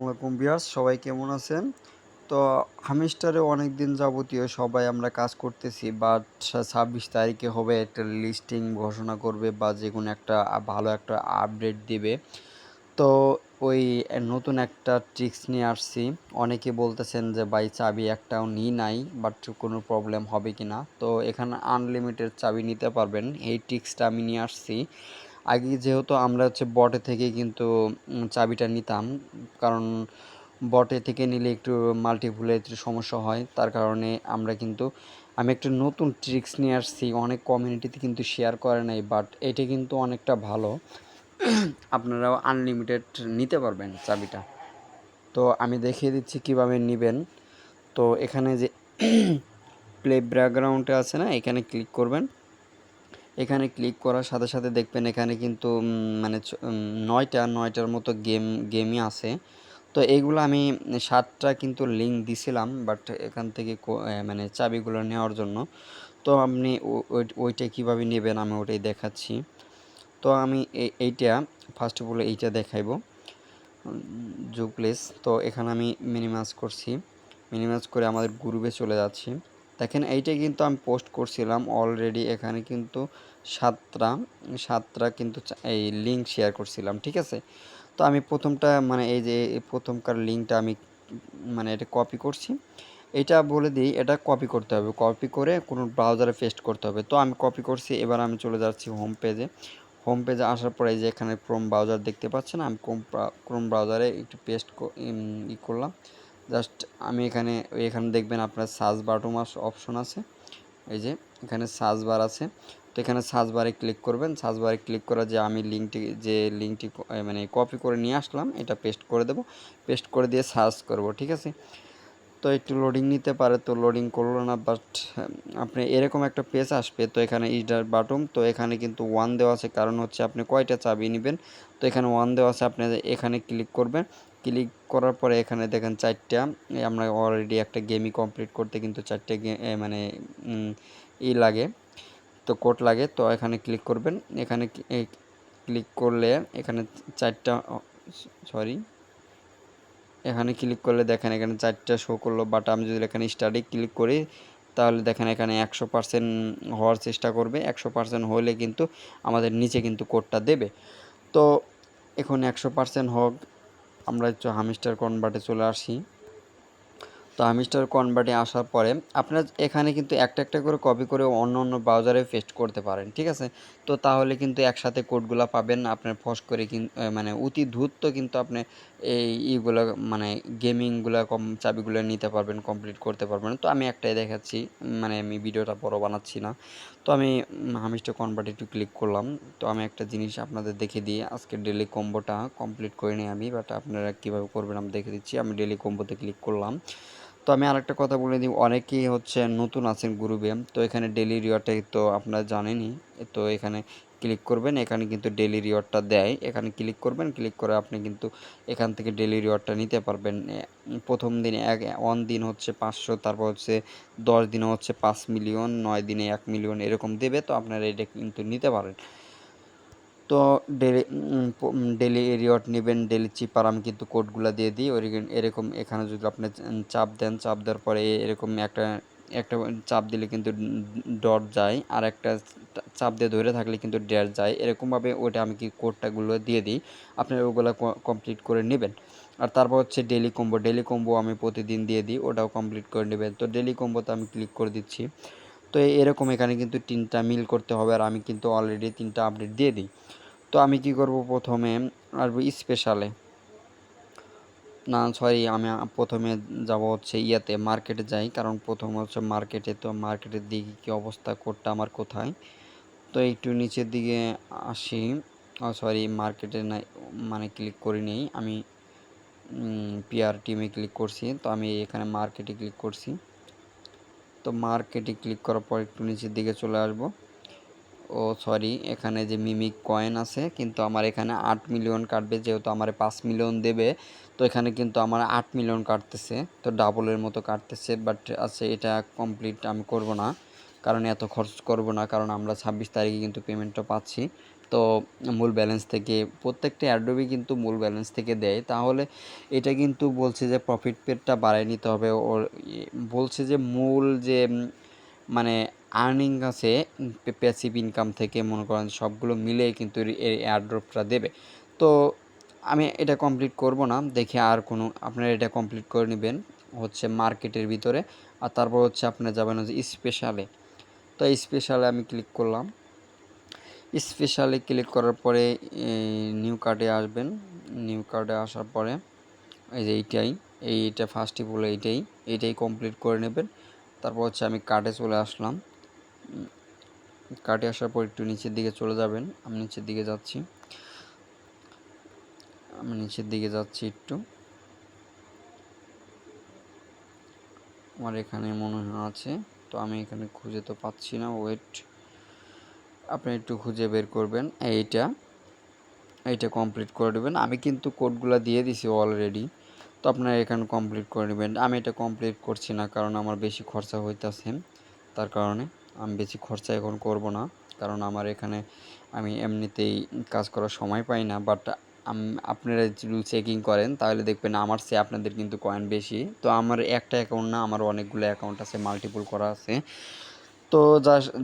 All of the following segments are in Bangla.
ওয়ালাইকুম বিয়ার্স সবাই কেমন আছেন? তো হামিস্টারে অনেক দিন যাবতীয় সবাই আমরা কাজ করতেছি বাট ছাব্বিশ তারিখে হবে একটা লিস্টিং ঘোষণা করবে বা যে কোনো একটা ভালো একটা আপডেট দিবে। তো ওই নতুন একটা ট্রিক্স নিয়ে আসছি। অনেকে বলতেছেন যে, ভাই, চাবি একটাও নিই নাই বাট কোনো প্রবলেম হবে কি না তো এখানে আনলিমিটেড চাবি নিতে পারবেন, এই ট্রিক্সটা আমি নিয়ে আসছি। আগে যেহেতু আমরা হচ্ছে বটে থেকে কিন্তু চাবিটা নিতাম, কারণ বটে থেকে নিলে একটু মাল্টিপুলে একটু সমস্যা হয়, তার কারণে আমরা কিন্তু, আমি একটা নতুন ট্রিক্স নিয়ে আসছি, অনেক কমিউনিটিতে কিন্তু শেয়ার করে নাই বাট এটা কিন্তু অনেকটা ভালো। আপনারাও আনলিমিটেড নিতে পারবেন চাবিটা। তো আমি দেখিয়ে দিচ্ছি কীভাবে নেবেন। তো এখানে যে প্লে ব্যাকগ্রাউন্ডে আছে না, এখানে ক্লিক করবেন। এখানে ক্লিক করার সাথে সাথে দেখবেন এখানে কিন্তু মানে নয়টা, নয়টার মতো গেম গেমই আছে। তো এইগুলো আমি সাতটা কিন্তু লিঙ্ক দিছিলাম বাট এখান থেকে মানে চাবিগুলো নেওয়ার জন্য। তো আপনি ওইটা কীভাবে নেবেন আমি ওটাই দেখাচ্ছি। তো আমি এইটা ফার্স্ট অফ অল এইটা দেখাইব। জুপ্লেস তো এখানে আমি মিনিমাইজ করছি। মিনিমাইজ করে আমাদের গ্রুপে চলে যাচ্ছি। দেখেন, এইটা কিন্তু আমি পোস্ট করছিলাম অলরেডি এখানে কিন্তু সাতটা সাতটা কিন্তু এই লিঙ্ক শেয়ার করছিলাম, ঠিক আছে? তো আমি প্রথমটা মানে এই যে প্রথমকার লিঙ্কটা আমি মানে এটা কপি করছি। এটা বলে দিই, এটা কপি করতে হবে। কপি করে কোনো ব্রাউজারে পেস্ট করতে হবে। তো আমি কপি করছি, এবার আমি চলে যাচ্ছি হোম পেজে হোম পেজে আসার পরে যে এখানে ক্রোম ব্রাউজার দেখতে পাচ্ছেন, আমি ক্রোম ক্রোম ব্রাউজারে একটু পেস্ট ই করলাম। জাস্ট আমি এখানে এখানে দেখবেন আপনার সার্চ বাটন অপশন আছে। এই যে, এখানে সার্চ বার আছে। তো এখানে সার্চ বারে ক্লিক করবেন। সার্চ বারে ক্লিক করা যে আমি লিঙ্কটি যে লিঙ্কটি মানে কপি করে নিয়ে আসলাম, এটা পেস্ট করে দেব। পেস্ট করে দিয়ে সার্চ করব, ঠিক আছে? তো একটু লোডিং নিতে পারে, তো লোডিং করল না বাট আপনি এরকম একটা পেজ আসবে, তো এখানে ইডার বাটম তো এখানে কিন্তু ওয়ান দেওয়া আছে। কারণ হচ্ছে আপনি কয়টা চাবি নেবেন? তো এখানে ওয়ান দেওয়া আছে, আপনি এখানে ক্লিক করবেন। ক্লিক করার পরে এখানে দেখেন চারটা আমরা অলরেডি একটা গেমই কমপ্লিট করতে কিন্তু চারটে মানে ই লাগে, তো কোড লাগে, তো এখানে ক্লিক করবেন, এখানে ক্লিক করলে এখানে চারটা সরি এখানে ক্লিক করলে দেখেন এখানে চারটা শো করল বাট আমি যদি এখানে স্টাডি ক্লিক করি, তাহলে দেখেন এখানে একশো পার্সেন্ট হওয়ার চেষ্টা করবে, একশো পার্সেন্ট হলে কিন্তু আমাদের নিচে কিন্তু কোডটা দেবে। তো এখন একশো পার্সেন্ট হোক আমরা একটু হামিস্টার কনভার্টে চলে আসি। তো হামিস্টার কনভার্টে আসার পরে আপনার এখানে কিন্তু একটা একটা করে কপি করে অন্য অন্য ব্রাউজারে পেস্ট করতে পারেন, ঠিক আছে? তো তাহলে কিন্তু একসাথে কোডগুলো পাবেন। আপনার ফস করে কিন্তু মানে অতি দ্রুত কিন্তু আপনি এই ইগুলো মানে গেমিংগুলো কম চাবিগুলো নিতে পারবেন, কমপ্লিট করতে পারবেন। তো আমি একটাই দেখাচ্ছি মানে আমি ভিডিওটা বড় বানাচ্ছি না। তো আমি হামিস্টার কনভার্ট একটু ক্লিক করলাম। তো আমি একটা জিনিস আপনাদের দেখে দিই। আজকে ডেলি কম্বোটা কমপ্লিট করে নিই আমি বাট আপনারা কীভাবে করবেন আমি দেখে দিচ্ছি। আমি ডেলি কম্বোতে ক্লিক করলাম। তো আমি আরেকটা কথা বলে দিই, অনেকেই হচ্ছে নতুন আছেন গ্রুপে তো এখানে ডেলি রিওয়ার্ডটাই তো আপনারা জানেনই, তো এখানে ক্লিক করবেন, এখানে কিন্তু ডেলি রিওয়ার্ডটা দেয়, এখানে ক্লিক করবেন ক্লিক করে আপনি কিন্তু এখান থেকে ডেলি রিওয়ার্ডটা নিতে পারবেন। প্রথম দিনে এক ওয়ান দিন হচ্ছে পাঁচশো, তারপর হচ্ছে দশ দিনে হচ্ছে পাঁচ মিলিয়ন নয় দিনে এক মিলিয়ন এরকম দেবে, তো আপনারা এটা কিন্তু নিতে পারেন। তো ডেলি ডেলি রিওয়ার্ড নেবেন, ডেলি চিপার আমি কিন্তু কোডগুলো দিয়ে দিই। এরকম এখানে যদি আপনি চাপ দেন, চাপ দেওয়ার পরে এরকম একটা একটা চাপ দিলে কিন্তু ডট যায়। আর একটা চাপ দিয়ে ধরে থাকলে কিন্তু ড্যাশ যায়। এরকমভাবে ওটা আমি কি কোডটাগুলো দিয়ে দিই। আপনারা ওগুলো কমপ্লিট করে নেবেন। আর তারপর হচ্ছে ডেলি কম্বো। ডেলি কম্বো আমি প্রতিদিন দিয়ে দিই, ওটাও কমপ্লিট করে নেবেন। তো ডেলি কম্বোতে আমি ক্লিক করে দিচ্ছি। তো এরকম এখানে কিন্তু তিনটা মিল করতে হবে আর আমি কিন্তু অলরেডি তিনটা আপডেট দিয়ে দিই। তো আমি কি করব প্রথমে আসব স্পেশালে না সরি আমি প্রথমে যাব হচ্ছে ইয়াতে মার্কেটে যাই, কারণ প্রথম হচ্ছে মার্কেটে তো মার্কেটের দিকে কী অবস্থা কোডটা আমার কোথায়? তো একটু নিচের দিকে আসি। সরি মার্কেটে না মানে ক্লিক করি নেই, আমি পিআর টিমে ক্লিক করছি, তো আমি এখানে মার্কেটে ক্লিক করছি। তো মার্কেটে ক্লিক করার পর একটু নিচের দিকে চলে আসব। ও সরি এখানে যে মিমিক কয়েন আছে, কিন্তু আমার এখানে আট মিলিয়ন কাটবে, যেহেতু আমার পাঁচ মিলিয়ন দেবে, তো এখানে কিন্তু আমার আট মিলিয়ন কাটতেছে, তো ডাবলের মতো কাটতেছে বাট আছে, এটা কমপ্লিট আমি করব না, কারণ এত খরচ করব না, কারণ আমরা ছাব্বিশ তারিখে কিন্তু পেমেন্টটা পাচ্ছি। তো মূল ব্যালেন্স থেকে, প্রত্যেকটা অ্যাডোবি কিন্তু মূল ব্যালেন্স থেকে দেয়। তাহলে এটা কিন্তু বলছে যে প্রফিট পেডটা বাড়ায় নিতে হবে। ওর বলছে যে মূল যে মানে আর্নিং আছে প্যাসিভ ইনকাম থেকে মনে করেন সবগুলো মিলে কিন্তু এই এয়ারড্রপটা দেবে। তো আমি এটা কমপ্লিট করব না, দেখে আর কোনো, আপনারা এটা কমপ্লিট করে নেবেন হচ্ছে মার্কেটের ভিতরে। আর তারপর হচ্ছে আপনারা যাবেন হচ্ছে স্পেশালে তো স্পেশালে আমি ক্লিক করলাম। স্পেশালে ক্লিক করার পরে নিউ কার্ডে আসবেন। নিউ কার্ডে আসার পরে, এই যে এইটাই, এইটা ফার্স্টই বলে এইটাই এইটাই কমপ্লিট করে নেবেন। তারপর হচ্ছে আমি কার্ডে চলে আসলাম। কার্ডে আসার পর একটু নিচের দিকে চলে যাবেন। আমি নিচের দিকে যাচ্ছি। আমি নিচের দিকে যাচ্ছি একটু। আমার এখানে মনে হয় আছে। তো আমি এখানে খুঁজে তো পাচ্ছি না। ওয়েট আপনি একটু খুঁজে বের করবেন, এইটা এইটা কমপ্লিট করে দেবেন আমি কিন্তু কোডগুলো দিয়ে দিছি অলরেডি তো আপনারা এখানে কমপ্লিট করে নেবেন। আমি এটা কমপ্লিট করছি না কারণ আমার বেশি খরচা হইতাছে, তার কারণে আমি বেশি খরচা এখন করব না, কারণ আমার এখানে আমি এমনিতেই কাজ করার সময় পাই না বাট আপনারা যদি চেকিং করেন, তাহলে দেখবেন আমার চেয়ে আপনাদের কিন্তু কয়েন বেশি। তো আমার একটা অ্যাকাউন্ট না, আমার অনেকগুলো অ্যাকাউন্ট আছে মাল্টিপল করা আছে। তো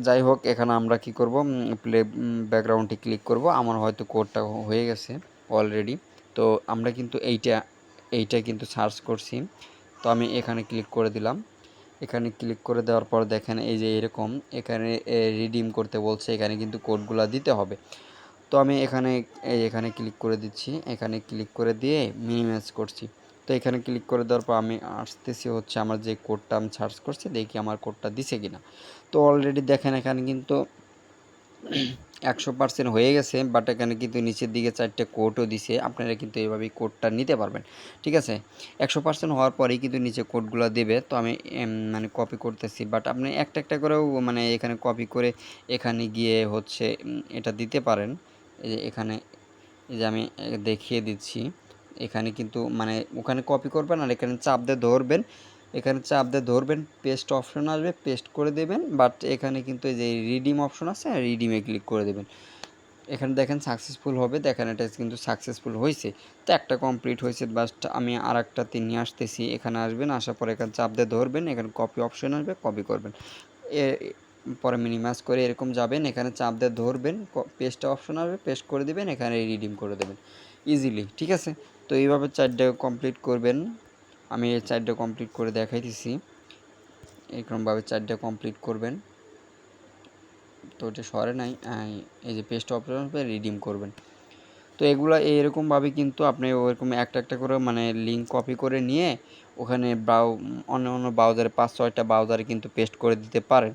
যাই হোক, এখানে আমরা কি করব? প্লে ব্যাকগ্রাউন্ডে ক্লিক করব। আমার হয়তো কোডটা হয়ে গেছে অলরেডি তো আমরা কিন্তু এইটা এইটা কিন্তু সার্চ করছি। তো আমি এখানে ক্লিক করে দিলাম। এখানে ক্লিক করে দেওয়ার পর দেখেন, এই যে এরকম, এখানে রিডিম করতে বলছে। এখানে কিন্তু কোডগুলো দিতে হবে। তো আমি এখানে এখানে ক্লিক করে দিচ্ছি। এখানে ক্লিক করে দিয়ে মিনিমাইজ করছি। তো এখানে ক্লিক করে দেওয়ার পর আমি আসতেছি হচ্ছে আমার যে কোডটা আমি সার্চ করছি, দেখি আমার কোডটা দিছে কিনা। তো অলরেডি দেখেন এখানে কিন্তু একশো পার্সেন্ট হয়ে গেছে বাট এখানে কিন্তু নিচের দিকে চারটে কোডও দিছে, আপনারা কিন্তু এইভাবেই কোডটা নিতে পারবেন, ঠিক আছে? একশো পার্সেন্ট হওয়ার পরেই কিন্তু নিচে কোডগুলো দেবে, তো আমি মানে কপি করতেছি বাট আপনি একটা একটা করেও মানে এখানে কপি করে এখানে গিয়ে হচ্ছে এটা দিতে পারেন। এই যে এখানে, এই যে আমি দেখিয়ে দিচ্ছি। এখানে কিন্তু মানে ওখানে কপি করবেন আর এখানে চাপ দিয়ে ধরবেন। এখানে চাপ দিয়ে ধরবেন পেস্ট অপশন আসবে পেস্ট করে দেবেন বাট এখানে কিন্তু এই যে রিডিম অপশন আছে রিডিমে ক্লিক করে দেবেন। এখানে দেখেন সাকসেসফুল হবে, দেখেন এটা কিন্তু সাকসেসফুল হয়েছে তো একটা কমপ্লিট হয়েছে বাস্ট আমি আর একটাতে নিয়ে আসতেছি, এখানে আসবেন, আসার পরে এখানে চাপ দিয়ে ধরবেন, এখানে কপি অপশন আসবে কপি করবেন। পরে মিনিমাইজ করে এরকম যাবেন, এখানে চাপ দিয়ে ধরবেন পেস্ট অপশন আসবে পেস্ট করে দিবেন, এখানে রিডিম করে দেবেন। ইজিলি ঠিক আছে? তো এইভাবে চারটে কমপ্লিট করবেন। আমি এই চারটে কমপ্লিট করে দেখাইতেছি। এরকমভাবে চারটে কমপ্লিট করবেন। তো এটা সরে নাই এই যে পেস্ট অপশন রিডিম করবেন। তো এগুলো এরকমভাবে কিন্তু আপনি ওরকম একটা একটা করে মানে লিঙ্ক কপি করে নিয়ে ওখানে ব্রাউ অন্য অন্য ব্রাউজারে পাঁচ ছয়টা ব্রাউজারে কিন্তু পেস্ট করে দিতে পারেন।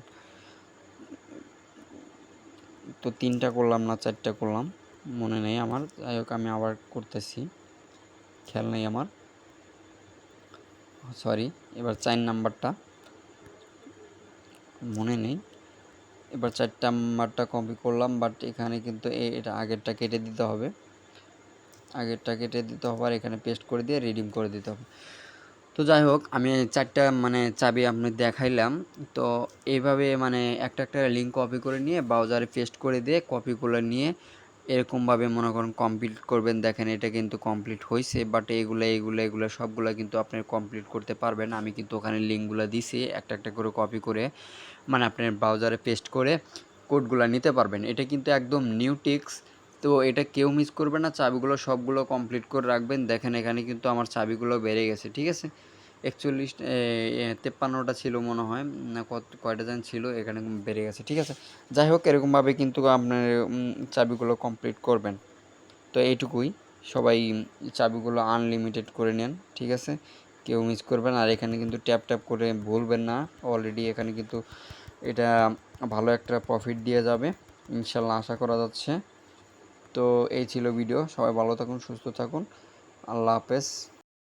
তো তিনটা করলাম না, চারটা করলাম। মনে নেই আমার। যাই হোক, আমি আবার করতেছি। খেয়াল নেই আমার। সরি এবার চার নাম্বারটা। মনে নেই। এবার চার নাম্বারটা কপি করলাম বাট এখানে কিন্তু এটা আগেরটা কেটে দিতে হবে। আগেরটা কেটে দিতে হবে আর এখানে পেস্ট করে দিয়ে রিডিম করে দিতে হবে। তো যাই হোক, আমি চারটা মানে চাবি আপনি দেখাইলাম। তো এইভাবে মানে একটা একটা লিঙ্ক কপি করে নিয়ে ব্রাউজারে পেস্ট করে দিয়ে কপিগুলো নিয়ে এরকমভাবে মনে করেন কমপ্লিট করবেন। দেখেন এটা কিন্তু কমপ্লিট হয়েছে বাট এগুলো এগুলো এগুলো সবগুলো কিন্তু আপনি কমপ্লিট করতে পারবেন। আমি কিন্তু ওখানে লিঙ্কগুলো দিছি, একটা একটা করে কপি করে মানে আপনার ব্রাউজারে পেস্ট করে কোডগুলো নিতে পারবেন। এটা কিন্তু একদম নিউ টিক্স তো এটা কেউ মিস করবে না। চাবিগুলো সবগুলো কমপ্লিট করে রাখবেন। দেখেন এখানে কিন্তু আমার চাবিগুলো বেড়ে গেছে, ঠিক আছে? একচল্লিশ তেপ্পান্নটা ছিল মনে হয় কত, কয়টা যেন ছিল, এখানে বেড়ে গেছে, ঠিক আছে? যাই হোক, এরকমভাবে কিন্তু আপনার চাবিগুলো কমপ্লিট করবেন। তো এইটুকুই, সবাই চাবিগুলো আনলিমিটেড করে নেন, ঠিক আছে? কেউ মিস করবেন, আর এখানে কিন্তু ট্যাপ ট্যাপ করে ভুলবেন না অলরেডি এখানে কিন্তু এটা ভালো একটা প্রফিট দিয়ে যাবে, ইনশাল্লাহ আশা করা যাচ্ছে। তো এই ছিল ভিডিও সবাই ভালো থাকুন, সুস্থ থাকুন, আল্লাহ হাফেজ।